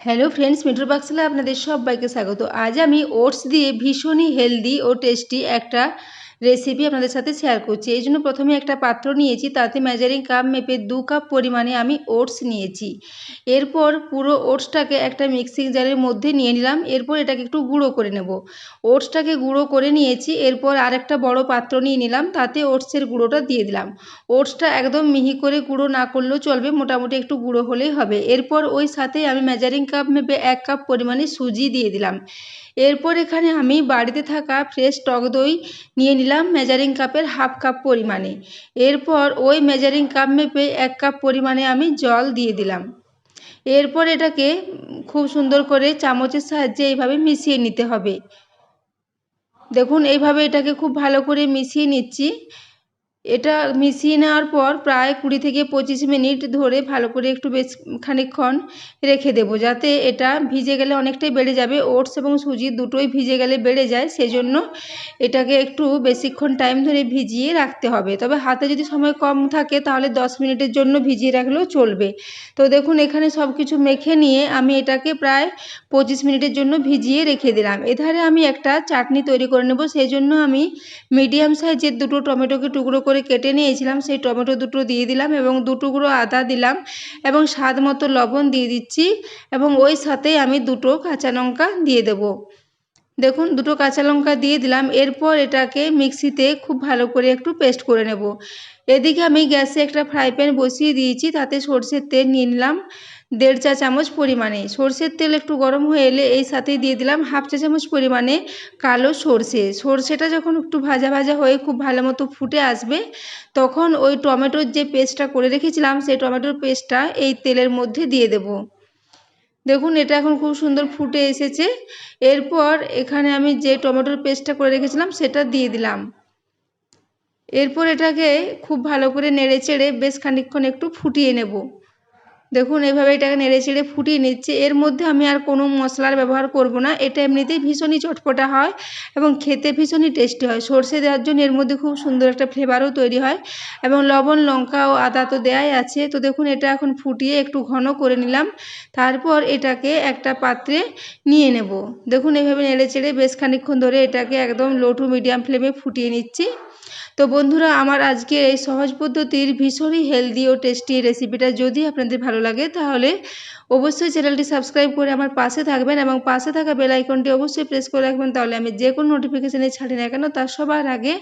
Hello friends মিঠুর বাক্সলে আপনাদের সবাইকে স্বাগত। আজ আমি ওটস দিয়ে ভীষণই হেলদি ও টেস্টি একটা রেসিপি আপনাদের সাথে শেয়ার করছি। এই জন্য প্রথমে একটা পাত্র নিয়েছি, তাতে মেজারিং কাপ মেপে দু কাপ পরিমাণে আমি ওটস নিয়েছি। এরপর পুরো ওটসটাকে একটা মিক্সিং জারের মধ্যে নিয়ে নিলাম, এরপর এটাকে একটু গুঁড়ো করে নেব। ওটসটাকে গুঁড়ো করে নিয়েছি, এরপর আরেকটা বড় পাত্র নিয়ে নিলাম, তাতে ওটসের গুঁড়োটা দিয়ে দিলাম। ওটসটা একদম মিহি করে গুঁড়ো না করলেও চলবে, মোটামুটি একটু গুঁড়ো হলেই হবে। এরপর ওই সাথে আমি মেজারিং কাপ মেপে এক কাপ পরিমাণে সুজি দিয়ে দিলাম। এরপর এখানে আমি বাড়িতে থাকা ফ্রেশ টক দই নিয়ে নিলাম মেজারিং কাপের হাফ কাপ পরিমাণে। এরপর ওই মেজারিং কাপ মেপে এক কাপ পরিমাণে আমি জল দিয়ে দিলাম। এরপর এটাকে খুব সুন্দর করে চামচের সাহায্যে এইভাবে মিশিয়ে নিতে হবে। দেখুন, এইভাবে এটাকে খুব ভালো করে মিশিয়ে নিচ্ছি। এটা মিশিয়ে নেওয়ার পর প্রায় কুড়ি থেকে পঁচিশ মিনিট ধরে ভালো করে একটু বেশ খানিকক্ষণ রেখে দেবো, যাতে এটা ভিজে গেলে অনেকটাই বেড়ে যাবে। ওটস এবং সুজি দুটোই ভিজে গেলে বেড়ে যায়, সেজন্য এটাকে একটু বেশিক্ষণ টাইম ধরে ভিজিয়ে রাখতে হবে। তবে হাতে যদি সময় কম থাকে, তাহলে দশ মিনিটের জন্য ভিজিয়ে রাখলেও চলবে। তো দেখুন, এখানে সব কিছু মেখে নিয়ে আমি এটাকে প্রায় পঁচিশ মিনিটের জন্য ভিজিয়ে রেখে দিলাম। এধারে আমি একটা চাটনি তৈরি করে নেব সেই জন্য আমি মিডিয়াম সাইজের দুটো টমেটোকে টুকরো করে কেটে নিয়েছিলাম, সেই টমেটো দুটো দিয়ে দিলাম এবং দু টুকরো আদা দিলাম এবং স্বাদ মতো লবণ দিয়ে দিচ্ছি এবং ওই সাথেই আমি দুটো কাঁচা লঙ্কা দিয়ে দেব। দেখুন, দুটো কাঁচা লঙ্কা দিয়ে দিলাম, এরপর এটাকে মিক্সিতে খুব ভালো করে একটু পেস্ট করে নেব। এদিকে আমি গ্যাসে একটা ফ্রাই প্যান বসিয়ে দিয়েছি, তাতে সর্ষের তেল নিয়ে নিলাম। দেড় চা চামচ পরিমাণে। সর্ষের তেল একটু গরম হয়ে এলে এই সাথে দিয়ে দিলাম হাফ চা চামচ পরিমাণে কালো সর্ষে। সর্ষেটা যখন একটু ভাজা ভাজা হয়ে খুব ভালো মতো ফুটে আসবে, তখন ওই টমেটোর যে পেস্টটা করে রেখেছিলাম, সেই টমেটোর পেস্টটা এই তেলের মধ্যে দিয়ে দেব। দেখুন, এটা এখন খুব সুন্দর ফুটে এসেছে। এরপর এখানে আমি যে টমেটোর পেস্টটা করে রেখেছিলাম, সেটা দিয়ে দিলাম। এরপর এটাকে খুব ভালো করে নেড়ে চেড়ে বেশ খানিকক্ষণ একটু ফুটিয়ে নেব। দেখুন, এভাবে এটাকে নেড়ে চেড়ে ফুটিয়ে নিচ্ছে। এর মধ্যে আমি আর কোনো মশলার ব্যবহার করব না। এটা এমনিতেই ভীষণই চটপটা হয় এবং খেতে ভীষণই টেস্টি হয়। সর্ষে দেওয়ার জন্য এর মধ্যে খুব সুন্দর একটা ফ্লেভারও তৈরি হয় এবং লবণ, লঙ্কা ও আদা তো দেয়াই আছে। তো দেখুন, এটা এখন ফুটিয়ে একটু ঘন করে নিলাম। তারপর এটাকে একটা পাত্রে নিয়ে নেব। দেখুন, এভাবে নেড়ে চেড়ে বেশ খানিক্ষণ ধরে এটাকে একদম লো টু মিডিয়াম ফ্লেমে ফুটিয়ে নিচ্ছি। তো বন্ধুরা, আমার আজকে এই সহজ পদ্ধতির ভীষণই হেলদি ও টেস্টি রেসিপিটা যদি আপনাদের ভালো লাগে, তাহলে অবশ্যই চ্যানেলটি সাবস্ক্রাইব করে আমার পাশে থাকবেন এবং পাশে থাকা বেল আইকনটি অবশ্যই প্রেস করে রাখবেন, তাহলে আমি যে কোনো নোটিফিকেশানে ছাড়ি না কেন, তা সবার আগে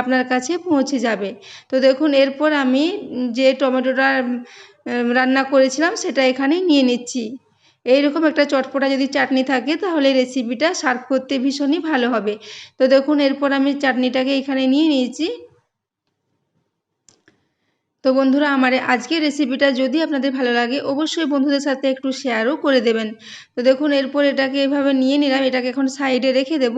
আপনার কাছে পৌঁছে যাবে। তো দেখুন, এরপর আমি যে টমেটোটা রান্না করেছিলাম, সেটা এখানে নিয়ে নিচ্ছি। এইরকম একটা চটপটা যদি চাটনি থাকে, তাহলে রেসিপিটা সার্ভ করতে ভীষণই ভালো হবে। তো দেখুন, এরপর আমি চাটনিটাকে এখানে নিয়ে নিয়েছি। তো বন্ধুরা, আমার আজকের রেসিপিটা যদি আপনাদের ভালো লাগে, অবশ্যই বন্ধুদের সাথে একটু শেয়ারও করে দেবেন। তো দেখুন, এরপর এটাকে এভাবে নিয়ে নিলাম, এটাকে এখন সাইডে রেখে দেব।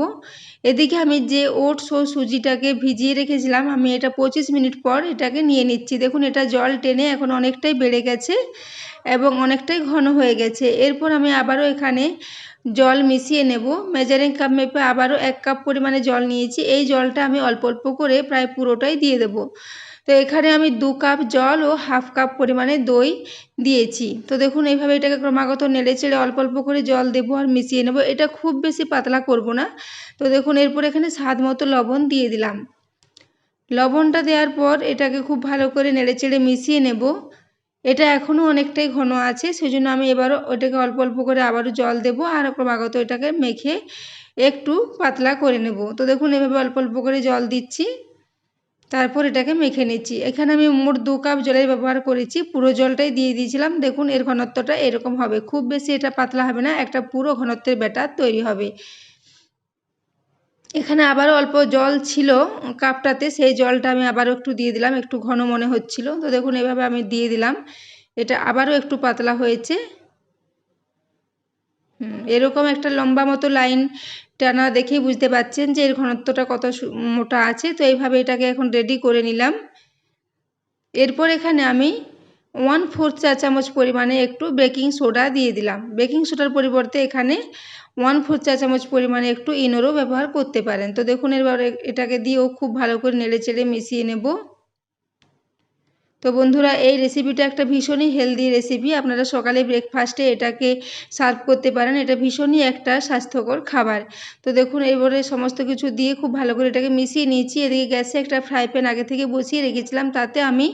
এদিকে আমি যে ওটস ও সুজিটাকে ভিজিয়ে রেখেছিলাম, আমি এটা পঁচিশ মিনিট পর এটাকে নিয়ে নিচ্ছি। দেখুন, এটা জল টেনে এখন অনেকটাই বেড়ে গেছে। এবং অনেকটাই ঘন হয়ে গেছে। এরপর আমি আবারও এখানে জল মিশিয়ে নেব। মেজারিং কাপ মেপে আবারও এক কাপ পরিমাণে জল নিয়েছি। এই জলটা আমি অল্প অল্প করে প্রায় পুরোটাই দিয়ে দেবো। তো এখানে আমি দু কাপ জল ও হাফ কাপ পরিমাণে দই দিয়েছি। তো দেখুন, এইভাবে এটাকে ক্রমাগত নেড়ে চেড়ে অল্প অল্প করে জল দেবো আর মিশিয়ে নেব। এটা খুব বেশি পাতলা করব না। তো দেখুন, এরপর এখানে স্বাদ মতো লবণ দিয়ে দিলাম। লবণটা দেওয়ার পর এটাকে খুব ভালো করে নেড়ে চেড়ে মিশিয়ে নেব। এটা এখনও অনেকটাই ঘন আছে সেই জন্য আমি এবারও ওটাকে অল্প অল্প করে আবারও জল দেবো আর ক্রমাগত এটাকে মেখে একটু পাতলা করে নেব। তো দেখুন, এভাবে অল্প অল্প করে জল দিচ্ছি, তারপর এটাকে মেখে নিচ্ছি। এখানে আমি মোট দু কাপ জলের ব্যবহার করেছি, পুরো জলটাই দিয়ে দিয়েছিলাম। দেখুন, এর ঘনত্বটা এরকম হবে। খুব বেশি এটা পাতলা হবে না, একটা পুরো ঘনত্বের ব্যাটার তৈরি হবে। এখানে আবারও অল্প জল ছিল কাপটাতে, সেই জলটা আমি আবারও একটু দিয়ে দিলাম, একটু ঘন মনে হচ্ছিল। তো দেখুন, এভাবে আমি দিয়ে দিলাম। এটা আবারও একটু পাতলা হয়েছে। এরকম একটা লম্বা মতো লাইন টানা দেখেই বুঝতে পাচ্ছেন যে এর ঘনত্বটা কত মোটা আছে। তো এইভাবে এটাকে এখন রেডি করে নিলাম। এরপর এখানে আমি ওয়ান ফোর্থ চা চামচ পরিমাণে একটু বেকিং সোডা দিয়ে দিলাম। বেকিং সোডার পরিবর্তে এখানে ওয়ান ফোর্থ চা চামচ পরিমাণে একটু ইনোরও ব্যবহার করতে পারেন। তো দেখুন, এবার এটাকে দিয়েও খুব ভালো করে নেড়ে চেড়ে মিশিয়ে নেব। তো বন্ধুরা, এই রেসিপিটা একটা ভীষণই হেলদি রেসিপি আপনারা সকালে ব্রেকফাস্টে এটাকে সার্ভ করতে পারেন। এটা ভীষণই একটা স্বাস্থ্যকর খাবার। তো দেখুন, এবারে সমস্ত কিছু দিয়ে খুব ভালো করে এটাকে মিশিয়ে নিয়েছি। এদিকে গ্যাসে একটা ফ্রাই প্যান আগে থেকে বসিয়ে রেখেছিলাম। তাতে আমি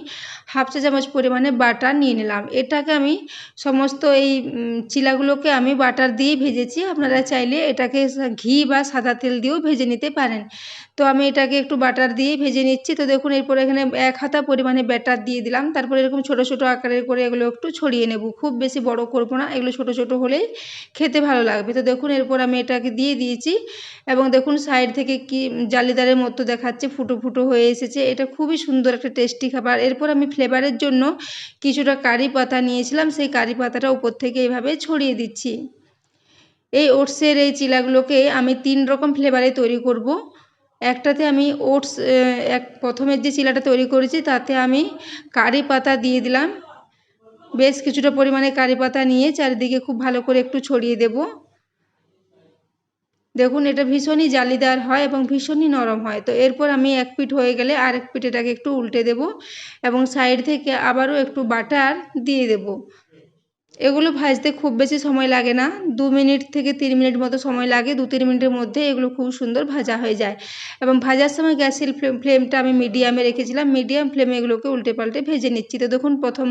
হাফ চা চামচ পরিমাণে বাটার নিয়ে নিলাম। এটাকে আমি সমস্ত এই চিলাগুলোকে আমি বাটার দিয়ে ভেজেছি। আপনারা চাইলে এটাকে ঘি বা সাদা তেল দিয়েও ভেজে নিতে পারেন। তো আমি এটাকে একটু বাটার দিয়ে ভেজে নিচ্ছি। তো দেখুন, এরপর এখানে এক হাতা পরিমাণে ব্যাটার দিয়ে দিলাম। তারপরে এরকম ছোট ছোট আকারের করে এগুলো একটু ছড়িয়ে নেব। খুব বেশি বড় করব না, এগুলো ছোট ছোট হলেই খেতে ভালো লাগবে। তো দেখুন, এরপর আমি এটাকে দিয়ে দিয়েছি এবং দেখুন সাইড থেকে কি জালিদারের মতো দেখাচ্ছে, ফুটো ফুটো হয়ে এসেছে। এটা খুবই সুন্দর একটা টেস্টি খাবার। এরপর আমি ফ্লেভারের জন্য কিছুটা কারি পাতা নিয়েছিলাম। সেই কারি পাতাটা উপর থেকে এইভাবে ছড়িয়ে দিচ্ছি। এই ওটসের এই চিলাগুলোকে আমি তিন রকম ফ্লেভারে তৈরি করব। একটাতে আমি ওটস এক, প্রথমের যে চিলাটা তৈরি করেছি, তাতে আমি কারি পাতা দিয়ে দিলাম। বেশ কিছুটা পরিমাণে কারি পাতা নিয়ে চারিদিকে খুব ভালো করে একটু ছড়িয়ে দেব। দেখুন, এটা ভীষণই জালিদার হয় এবং ভীষণই নরম হয়। তো এরপর আমি এক পিঠ হয়ে গেলে আরেক পিঠ এটাকে একটু উল্টে দেব এবং সাইড থেকে আবারও একটু বাটার দিয়ে দেব। এগুলো ভাজতে খুব বেশি সময় লাগে না। দু মিনিট থেকে তিন মিনিট মতো সময় লাগে। দু তিন মিনিটের মধ্যে এগুলো খুব সুন্দর ভাজা হয়ে যায়। এবং ভাজার সময় গ্যাসের ফ্লেমটা আমি মিডিয়ামে রেখেছিলাম। মিডিয়াম ফ্লেমে এগুলোকে উল্টে পাল্টে ভেজে নিচ্ছি। তো দেখুন, প্রথম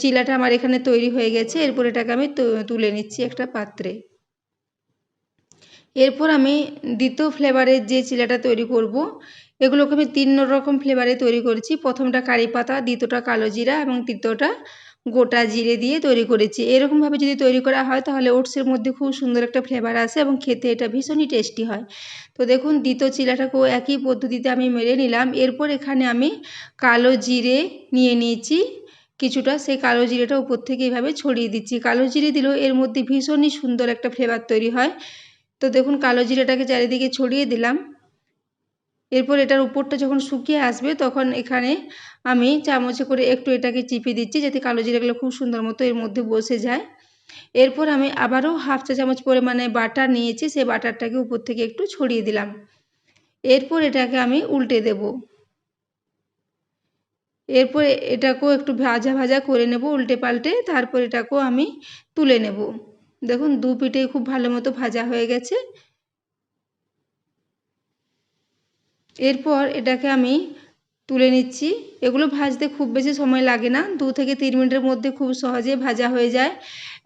চিলাটা আমার এখানে তৈরি হয়ে গেছে। এরপর এটাকে আমি তুলে নিচ্ছি একটা পাত্রে। এরপর আমি দ্বিতীয় ফ্লেভারের যে চিলাটা তৈরি করব, এগুলোকে আমি তিন রকম ফ্লেভারে তৈরি করেছি। প্রথমটা কারি পাতা, দ্বিতীয়টা কালো জিরা এবং তৃতীয়টা গোটা জিরে দিয়ে তৈরি করেছি। এরকমভাবে যদি তৈরি করা হয়, তাহলে ওটসের মধ্যে খুব সুন্দর একটা ফ্লেভার আসে এবং খেতে এটা ভীষণই টেস্টি হয়। তো দেখুন দ্বিতীয় চিলাটাকেও একই পদ্ধতিতে আমি মেরে নিলাম। এরপর এখানে আমি কালো জিরে নিয়ে নিয়েছি কিছুটা। সেই কালো জিরেটা উপর থেকে এভাবে ছড়িয়ে দিচ্ছি। কালো জিরে দিলেও এর মধ্যে ভীষণই সুন্দর একটা ফ্লেভার তৈরি হয়। তো দেখুন, কালো জিরেটাকে চারিদিকে ছড়িয়ে দিলাম। এরপর এটার উপরটা যখন শুকিয়ে আসবে তখন এখানে আমি চামচে করে একটু এটাকে চিপে দিচ্ছি যাতে কালো জিরাগুলো খুব সুন্দর মতো এর মধ্যে বসে যায়। এরপর আমি আবারও হাফ চা চামচ পরিমাণে বাটার নিয়েছি সেই বাটারটাকে উপর থেকে একটু ছড়িয়ে দিলাম। এরপর এটাকে আমি উল্টে দেব। এরপর এটাকেও একটু ভাজা ভাজা করে নেব উল্টে পাল্টে, তারপর এটাকেও আমি তুলে নেব। দেখুন দু পিঠেই খুব ভালো মতো ভাজা হয়ে গেছে। এরপর এটাকে আমি তুলে নিচ্ছি। এগুলো ভাজতে খুব বেশি সময় লাগে না। দু থেকে তিন মিনিটের মধ্যে খুব সহজে ভাজা হয়ে যায়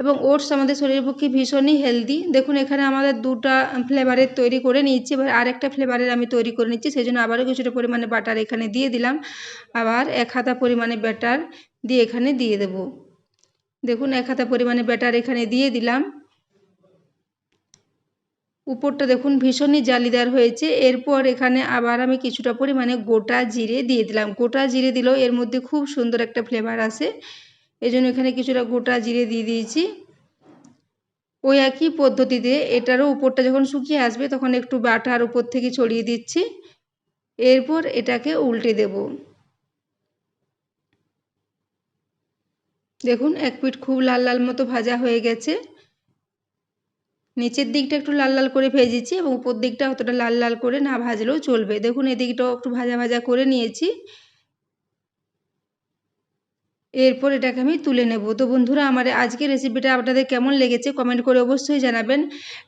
এবং ওটস আমাদের শরীরের পক্ষে ভীষণই হেলদি। দেখুন, এখানে আমাদের দুটা ফ্লেভারের তৈরি করে নিচ্ছি এবার আরেকটা ফ্লেভারের আমি তৈরি করে নিচ্ছি। সেই জন্য আবারও কিছুটা পরিমাণে বাটার এখানে দিয়ে দিলাম। আবার এক হাতা পরিমাণে ব্যাটার দিয়ে এখানে দিয়ে দেব। দেখুন, এক হাতা পরিমাণে ব্যাটার এখানে দিয়ে দিলাম। উপরটা দেখুন ভীষণই জালিদার হয়েছে। এরপর এখানে আবার আমি কিছুটা পরিমাণে গোটা জিরে দিয়ে দিলাম। গোটা জিরে দিলেও এর মধ্যে খুব সুন্দর একটা ফ্লেভার আসে। এই জন্য এখানে কিছুটা গোটা জিরে দিয়ে দিয়েছি। ওই একই পদ্ধতিতে এটারও উপরটা যখন শুকিয়ে আসবে তখন একটু বাটার উপর থেকে ছড়িয়ে দিচ্ছি। এরপর এটাকে উল্টে দেব। দেখুন এক পিঠ খুব লাল লাল মতো ভাজা হয়ে গেছে। নিচের দিকটা একটু লাল লাল করে ভেজেছি এবং উপর দিকটা অতটা লাল লাল করে না ভাজলেও চলবে। দেখুন, এদিকটাও একটু ভাজা ভাজা করে নিয়েছি। এরপর এটাকে আমি তুলে নেব। তো বন্ধুরা, আমার আজকের রেসিপিটা আপনাদের কেমন লেগেছে কমেন্ট করে অবশ্যই জানাবেন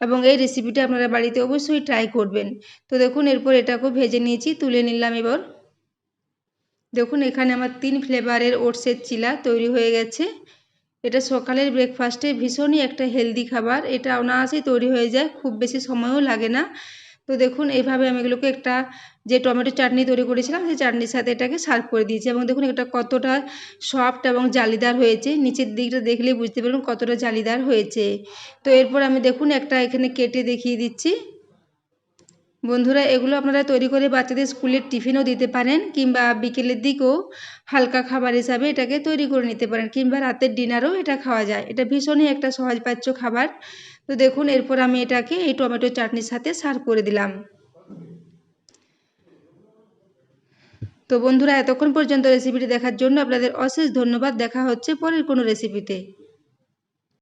এবং এই রেসিপিটা আপনারা বাড়িতে অবশ্যই ট্রাই করবেন। তো দেখুন, এরপর এটাকেও ভেজে নিয়েছি, তুলে নিলাম এবার। দেখুন, এখানে আমার তিন ফ্লেভারের ওটসের চিলা তৈরি হয়ে গেছে। এটা সকালের ব্রেকফাস্টে ভীষণই একটা হেলদি খাবার। এটা অনায়াসেই তৈরি হয়ে যায়, খুব বেশি সময়ও লাগে না। তো দেখুন, এইভাবে আমি এগুলোকে একটা যে টমেটো চাটনি তৈরি করেছিলাম, সেই চাটনির সাথে এটাকে সার্ভ করে দিয়েছি। এবং দেখুন, এটা কতটা সফট এবং জালিদার হয়েছে। নিচের দিকটা দেখলেই বুঝতে পারবেন কতটা জালিদার হয়েছে। তো এরপর আমি দেখুন, একটা এখানে কেটে দেখিয়ে দিচ্ছি। বন্ধুরা, এগুলো আপনারা তৈরি করে বাচ্চাদের স্কুলের টিফিনও দিতে পারেন কিংবা বিকেলের দিকেও হালকা খাবার হিসাবে এটাকে তৈরি করে নিতে পারেন কিংবা রাতের ডিনারও এটা খাওয়া যায়। এটা ভীষণই একটা সহজপাচ্য খাবার। তো দেখুন, এরপর আমি এটাকে এই টমেটো চাটনির সাথে সার্ভ করে দিলাম। তো বন্ধুরা, এতক্ষণ পর্যন্ত রেসিপিটি দেখার জন্য আপনাদের অশেষ ধন্যবাদ। দেখা হচ্ছে পরের কোনো রেসিপিতে।